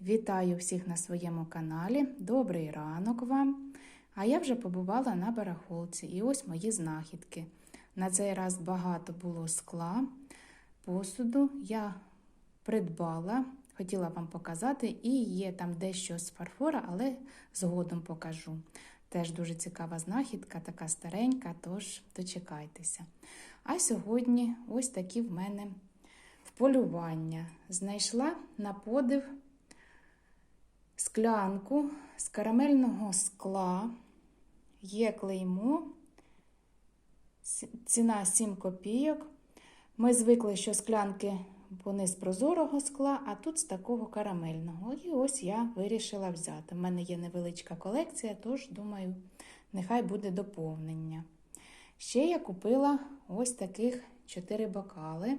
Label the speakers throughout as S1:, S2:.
S1: Вітаю всіх на своєму каналі. Добрий ранок вам. А я вже побувала на барахолці. І ось мої знахідки. На цей раз багато було скла, посуду. Я придбала, хотіла вам показати, і є там дещо з фарфора, але згодом покажу. Теж дуже цікава знахідка, така старенька, тож дочекайтеся. А сьогодні ось такі в мене вполювання. Знайшла на подив склянку з карамельного скла. Є клеймо, ціна 7 копійок. Ми звикли, що склянки вони з прозорого скла, а тут з такого карамельного. І ось я вирішила взяти. У мене є невеличка колекція, тож, думаю, нехай буде доповнення. Ще я купила ось таких 4 бокали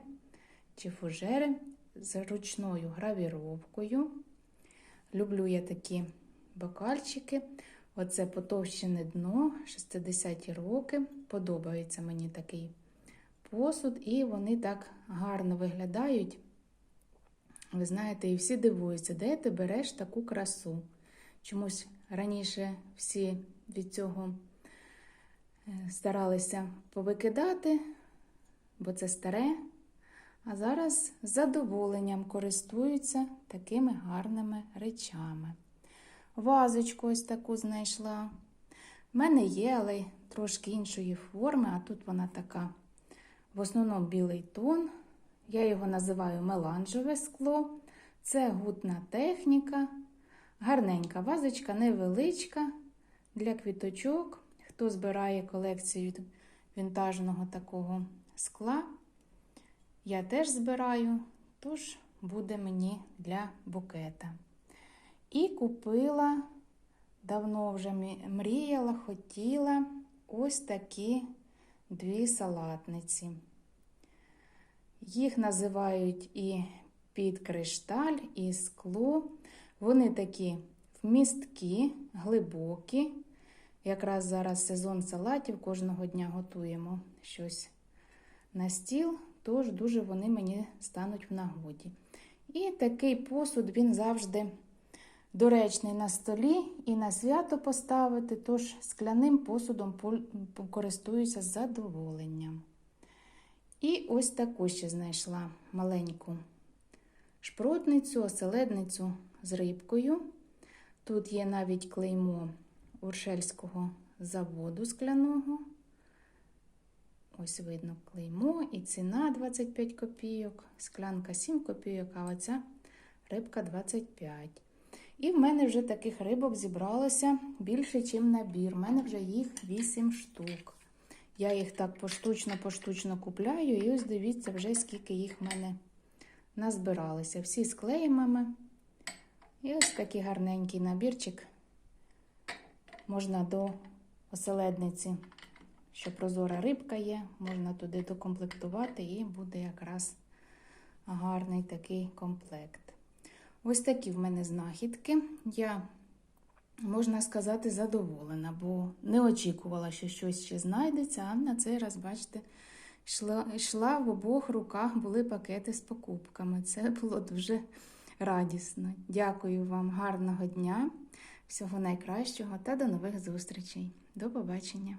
S1: чи фужери з ручною гравіровкою. Люблю я такі бокальчики. Оце потовщене дно, 60-ті роки. Подобається мені такий посуд, і вони так гарно виглядають. Ви знаєте, і всі дивуються, де ти береш таку красу. Чомусь раніше всі від цього старалися повикидати, бо це старе. А зараз з задоволенням користуються такими гарними речами. Вазочку ось таку знайшла. В мене є, але трошки іншої форми, а тут вона така в основному білий тон. Я його називаю меланжеве скло. Це гутна техніка. Гарненька вазочка, невеличка для квіточок. Хто збирає колекцію вінтажного такого скла, я теж збираю, тож буде мені для букета. І купила, давно вже мріяла, хотіла ось такі дві салатниці. Їх називають і під кришталь, і скло. Вони такі вмісткі, глибокі. Якраз зараз сезон салатів, кожного дня готуємо щось на стіл, тож дуже вони мені стануть в нагоді. І такий посуд він завжди доречний на столі і на свято поставити, тож скляним посудом користуюся з задоволенням. І ось таку ще знайшла маленьку шпротницю, оселедницю з рибкою. Тут є навіть клеймо Уршельського заводу скляного. Ось видно клеймо і ціна 25 копійок, склянка 7 копійок, а оця рибка 25. І в мене вже таких рибок зібралося більше, ніж набір. У мене вже їх 8 штук. Я їх так поштучно-поштучно купляю, і ось дивіться, вже скільки їх в мене назбиралося. Всі з клеймами. І ось такий гарненький набірчик. Можна до оселедниці, що прозора рибка є, можна туди докомплектувати, і буде якраз гарний такий комплект. Ось такі в мене знахідки. Я, можна сказати, задоволена, бо не очікувала, що щось ще знайдеться, а на цей раз, бачите, йшла, йшла в обох руках були пакети з покупками. Це було дуже радісно. Дякую вам, гарного дня, всього найкращого та до нових зустрічей. До побачення!